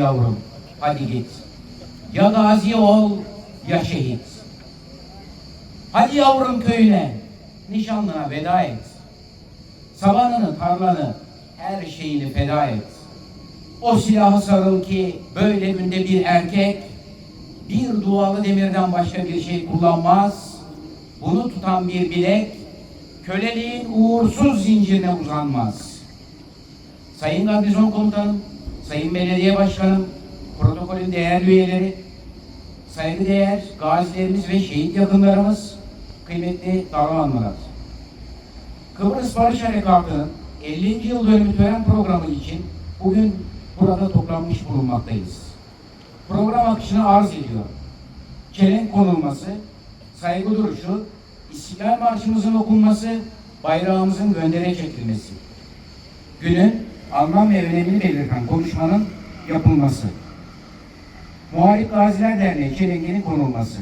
yavrum, hadi git. Ya gazi ol, ya şehit. Hadi yavrum köyüne, nişanlına veda et. Sabanını, tarlanı, her şeyini feda et. O silahı sarıl ki böyle günde bir erkek bir dualı demirden başka bir şey kullanmaz. Bunu tutan bir bilek köleliğin uğursuz zincirine uzanmaz. Sayın Gardizon Komutanım, Sayın Belediye Başkanım, protokolün değerli üyeleri, saygıdeğer gazilerimiz ve şehit yakınlarımız, kıymetli dağlanmalar. Kıbrıs Barış Harekatı'nın 50. yıl dönümü tören programı için bugün burada toplanmış bulunmaktayız. Program akışını arz ediyor. Çelenk konulması, saygı duruşu, İstiklal Marşımızın okunması, bayrağımızın göndere çekilmesi. Günün anlam ve önemini belirten konuşmanın yapılması. Muharip Gaziler Derneği çelenginin konulması.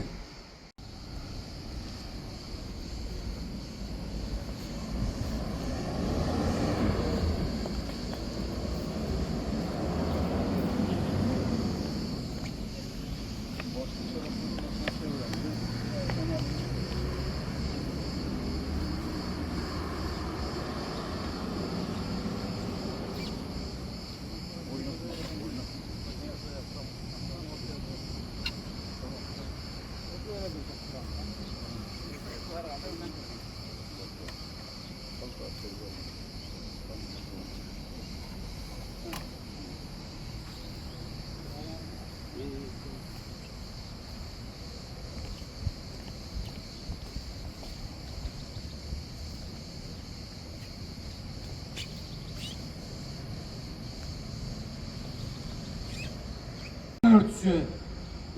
Örtüsü,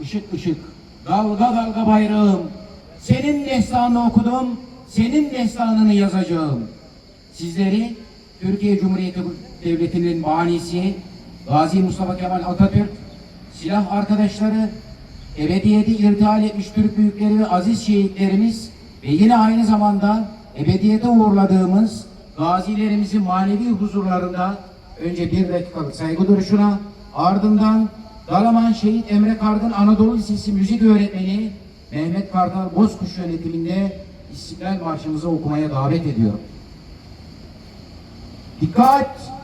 ışık ışık, dalga dalga bayrağım. Senin destanını okudum, senin destanını yazacağım. Sizleri Türkiye Cumhuriyeti Devleti'nin banisi Gazi Mustafa Kemal Atatürk, silah arkadaşları, ebediyeti irtihal etmiş Türk büyükleri ve aziz şehitlerimiz ve yine aynı zamanda ebediyete uğurladığımız gazilerimizin manevi huzurlarında önce bir dakikalık saygı duruşuna ardından Dalaman Şehit Emre Kargın Anadolu Lisesi müzik öğretmeni Mehmet Kartal Bozkuş yönetiminde İstiklal Marşımızı okumaya davet ediyor. Dikkat!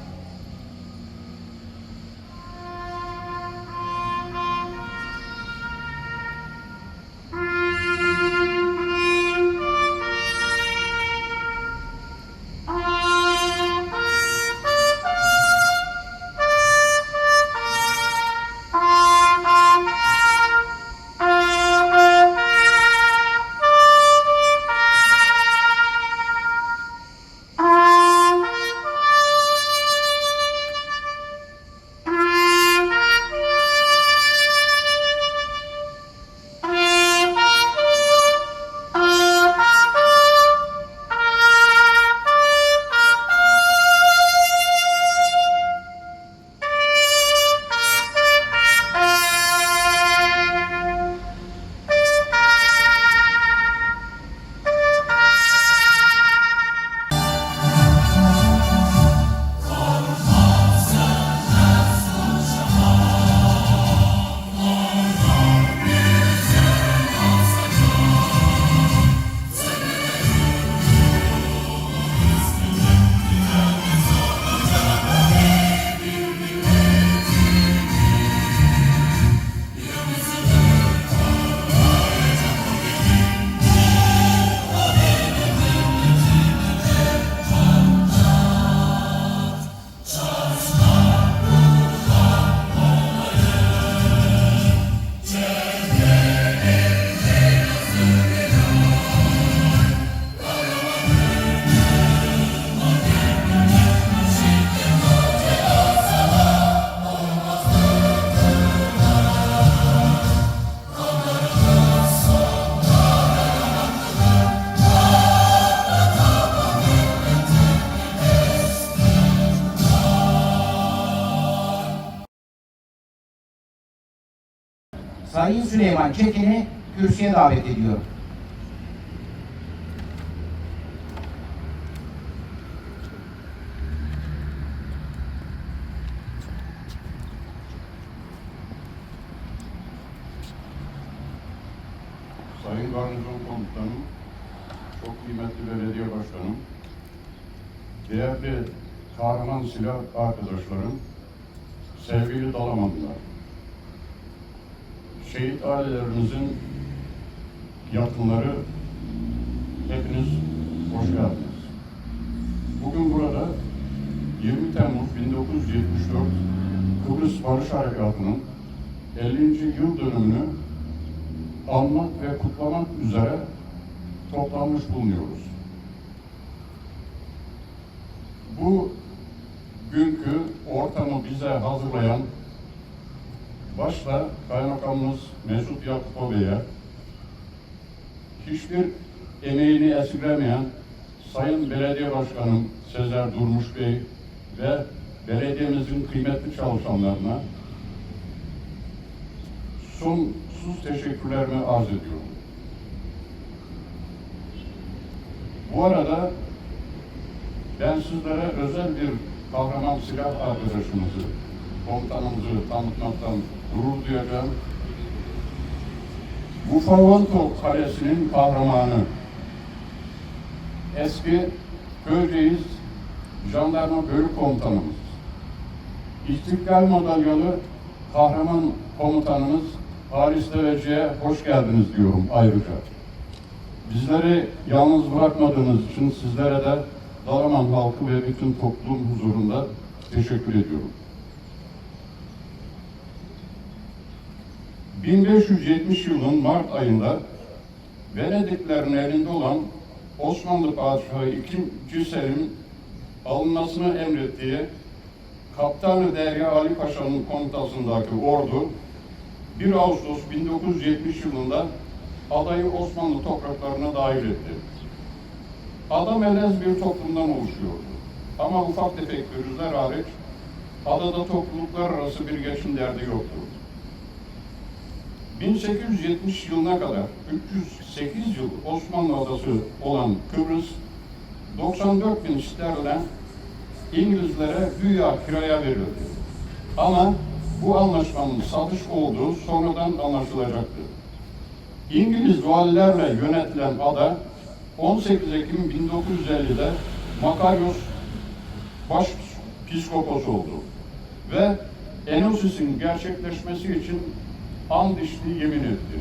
Sayın Süleyman Çetin'i kürsüye davet ediyorum. Sayın Garnizon Komutanım, çok kıymetli belediye başkanım, değerli kahraman silah arkadaşlarım, sevgili Dalamanlılar şehit ailelerimizin yakınları, hepiniz hoş geldiniz. Bugün burada 20 Temmuz 1974 Kıbrıs Barış Harekatı'nın 50. yıl dönümünü anmak ve kutlamak üzere toplanmış bulunuyoruz. Bu günkü ortamı bize hazırlayan başta Kaymakamımız Mesut Yakup Bey'e hiçbir emeğini esirgemeyen Sayın Belediye Başkanım Sezer Durmuş Bey ve belediyemizin kıymetli çalışanlarına sonsuz teşekkürlerimi arz ediyorum. Bu arada ben sizlere özel bir kahraman silah arkadaşımızı, komutanımızı tanıtmaktan gurur duyacağım. Bufavanto Kalesi'nin kahramanı, eski Köyceğiz Jandarma Bölük Komutanımız, İstiklal Madalyalı kahraman komutanımız Halis Deveci'ye hoş geldiniz diyorum ayrıca. Bizleri yalnız bırakmadığınız için sizlere de Dalaman halkı ve bütün toplum huzurunda teşekkür ediyorum. 1570 yılın Mart ayında Venediklerin elinde olan Osmanlı Padişahı II. Selim alınmasını emrettiği Kaptanı Derya Ali Paşa'nın komutasındaki ordu 1 Ağustos 1970 yılında adayı Osmanlı topraklarına dahil etti. Ada melez bir toplumdan oluşuyordu. Ama ufak tefek pürüzler hariç adada topluluklar arası bir geçim derdi yoktu. 1870 yılına kadar 308 yıl Osmanlı adası olan Kıbrıs 94 bin sterlin İngilizlere güya kiraya verildi. Ama bu anlaşmanın satış olduğu sonradan anlaşılacaktı. İngiliz valilerle yönetilen ada 18 Ekim 1950'de Makarios baş piskopos oldu ve Enosis'in gerçekleşmesi için and içti, yemin etti.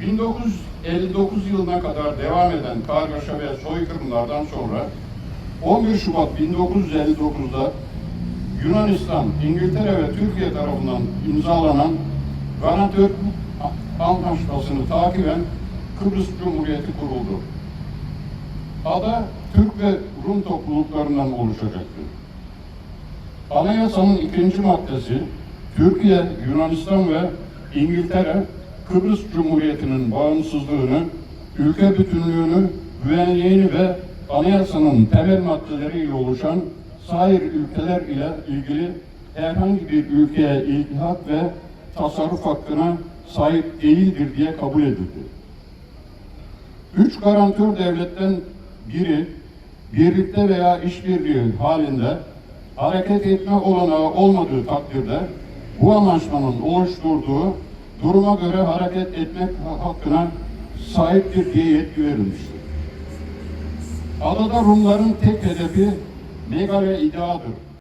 1959 yılına kadar devam eden kargaşa ve soykırımlardan sonra 11 Şubat 1959'da Yunanistan, İngiltere ve Türkiye tarafından imzalanan Ganatör Antlaşması'nı takiben Kıbrıs Cumhuriyeti kuruldu. Ada Türk ve Rum topluluklarından oluşacaktı. Anayasanın ikinci maddesi Türkiye, Yunanistan ve İngiltere Kıbrıs Cumhuriyeti'nin bağımsızlığını, ülke bütünlüğünü, güvenliğini ve anayasanın temel maddeleriyle oluşan sair ülkeler ile ilgili herhangi bir ülkeye iltihak ve tasarruf hakkına sahip değildir diye kabul edildi. Üç garantör devletten biri birlikte veya işbirliği halinde hareket etme olanağı olmadığı takdirde bu anlaşmanın oluşturduğu duruma göre hareket etmek hakkına sahiptir diye yetki verilmiştir. Adada Rumların tek hedefi mega ve.